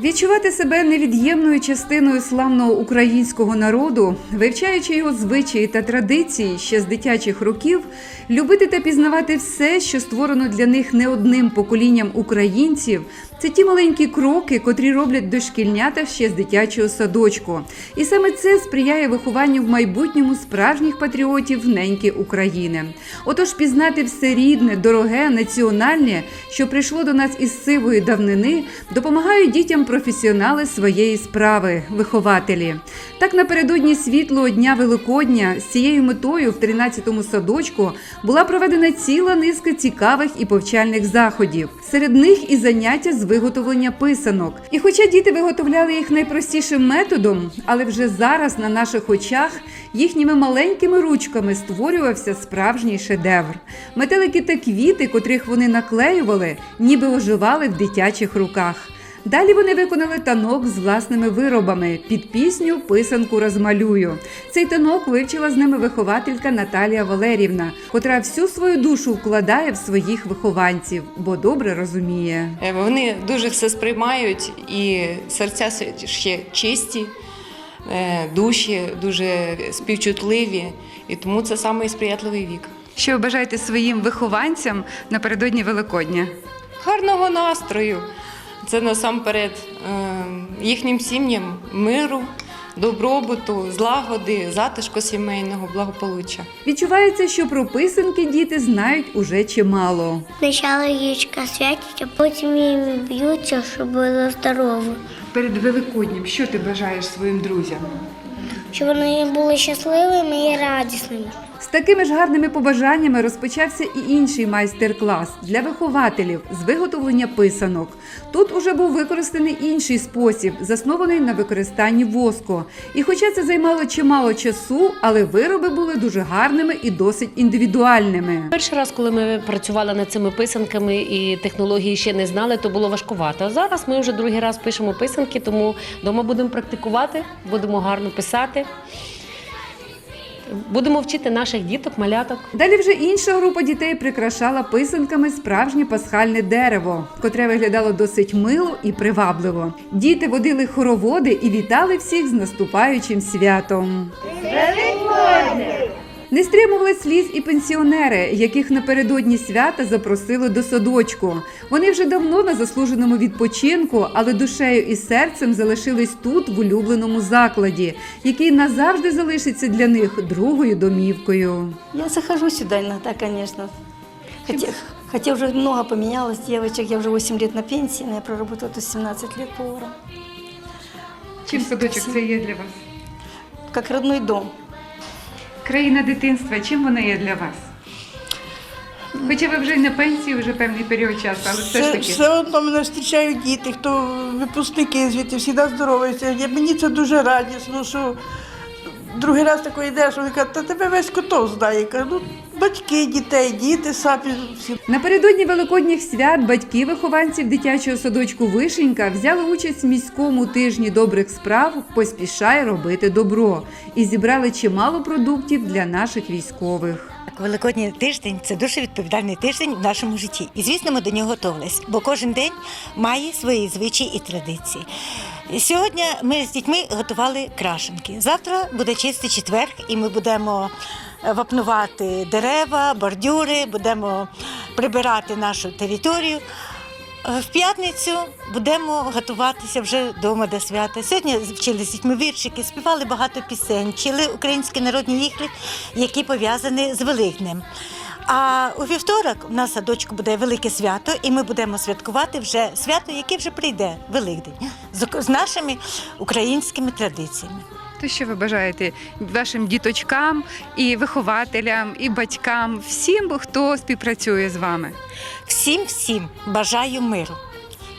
Відчувати себе невід'ємною частиною славного українського народу, вивчаючи його звичаї та традиції ще з дитячих років, любити та пізнавати все, що створено для них не одним поколінням українців, це ті маленькі кроки, котрі роблять дошкільнята ще з дитячого садочку. І саме це сприяє вихованню в майбутньому справжніх патріотів неньки України. Отож, пізнати все рідне, дороге, національне, що прийшло до нас із сивої давнини, допомагають дітям професіонали своєї справи, вихователі. Так напередодні світлого дня Великодня з цією метою в 13-му садочку була проведена ціла низка цікавих і повчальних заходів. Серед них і заняття з виготовлення писанок. І хоча діти виготовляли їх найпростішим методом, але вже зараз на наших очах їхніми маленькими ручками створювався справжній шедевр. Метелики та квіти, котрих вони наклеювали, ніби оживали в дитячих руках. Далі вони виконали танок з власними виробами під пісню Писанку розмалюю. Цей танок вивчила з ними вихователька Наталія Валерівна, котра всю свою душу вкладає в своїх вихованців, бо добре розуміє. Е, Вони дуже все сприймають і серця ще чисті, е, душі дуже співчутливі, і тому це самий сприятливий вік. Що ви бажаєте своїм вихованцям напередодні Великодня? Гарного настрою. Це насамперед е, їхнім сім'ям миру, добробуту, злагоди, затишку сімейного, благополуччя. Відчувається, що про писанки діти знають уже чимало. Спочатку яєчка святять, а потім їм б'ються, щоб було здорово. Перед Великоднім що ти бажаєш своїм друзям? Щоб вони були щасливими і радісними. З такими ж гарними побажаннями розпочався і інший майстер-клас для вихователів з виготовлення писанок. Тут уже був використаний інший спосіб, заснований на використанні воску. І хоча це займало чимало часу, але вироби були дуже гарними і досить індивідуальними. Перший раз, коли ми працювали над цими писанками і технології ще не знали, то було важкувато. Зараз ми вже другий раз пишемо писанки, тому вдома будемо практикувати, будемо гарно писати. Будемо вчити наших діток, маляток. Далі вже інша група дітей прикрашала писанками справжнє пасхальне дерево, котре виглядало досить мило і привабливо. Діти водили хороводи і вітали всіх з наступаючим святом. Не стримували сліз і пенсіонери, яких напередодні свята запросили до садочку. Вони вже давно на заслуженому відпочинку, але душею і серцем залишились тут, в улюбленому закладі, який назавжди залишиться для них другою домівкою. Я захожу сюда иногда, конечно. Хотя, хотя уже много поменялось девочек. Я уже 8 лет на пенсии, но я проработала тут 17 лет поваром. Чим садочок це є для вас? Как родной дом. Країна дитинства, чим вона є для вас? Хоча ви вже й на пенсії, вже певний період часу, але все ж Все, таки. все одно мене зустрічають діти, хто випускники звідти, завжди здороваються. Я, мені це дуже радісно, що другий раз такий йдеш, вони кажуть, та тебе весь котов знає. Кажу, ну, батьки дітей, діти сапі всі. Напередодні великодніх свят батьки вихованців дитячого садочку Вишенька взяли участь в міському тижні добрих справ Поспішай робити добро і зібрали чимало продуктів для наших військових. Великодній тиждень це дуже відповідальний тиждень в нашому житті. І звісно, ми до нього готувалися, бо кожен день має свої звичаї і традиції. Сьогодні ми з дітьми готували крашенки. Завтра буде чистий четверг, і ми будемо е, вапнувати дерева, бордюри, будемо прибирати нашу територію. Е, В п'ятницю будемо готуватися вже вдома до свята. Сьогодні вчили з дітьми віршики, співали багато пісень, вчили українські народні ігри, які пов'язані з Великднем. А у вівторок у нас садочку буде велике свято, і ми будемо святкувати вже свято, яке вже прийде Великдень, з нашими українськими традиціями. То що ви бажаєте вашим діточкам і вихователям, і батькам, всім, хто співпрацює з вами? Всім всім бажаю миру,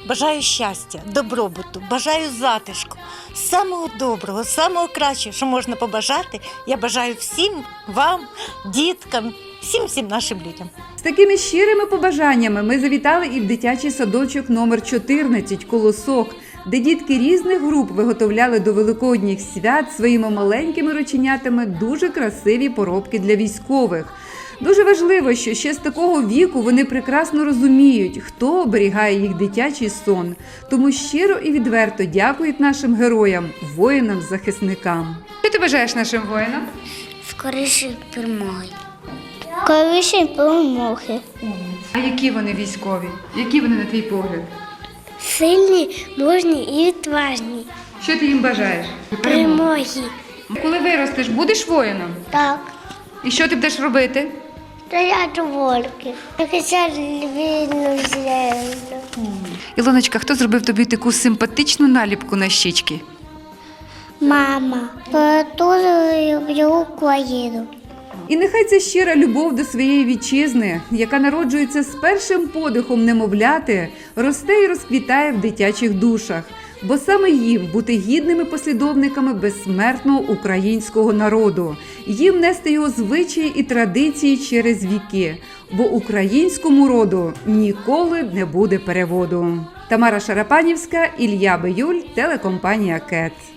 бажаю щастя, добробуту, бажаю затишку, самого доброго, самого кращого, що можна побажати. Я бажаю всім вам, діткам, всім всім нашим людям. З такими щирими побажаннями ми завітали і в дитячий садочок номер 14 Колосок, де дітки різних груп виготовляли до великодніх свят своїми маленькими рученятами дуже красиві поробки для військових. Дуже важливо, що ще з такого віку вони прекрасно розуміють, хто оберігає їх дитячий сон. Тому щиро і відверто дякують нашим героям, воїнам-захисникам. Що ти бажаєш нашим воїнам? Скоріше перемоги. Скоріше перемоги. А які вони військові? Які вони на твій погляд? Сильні, мужні і відважні. Що ти їм бажаєш? Перемоги. Коли виростеш, будеш воїном? Так. І що ти будеш робити? Стоять волки. Захищати вільну землю. Ілоночка, хто зробив тобі таку симпатичну наліпку на щічки? Мама. Я дуже люблю Україну. І нехай ця щира любов до своєї вітчизни, яка народжується з першим подихом немовляти, росте і розквітає в дитячих душах. Бо саме їм бути гідними послідовниками безсмертного українського народу, їм нести його звичаї і традиції через віки, бо українському роду ніколи не буде переводу. Тамара Шарапанівська, Ілля Биюль, телекомпанія Кет.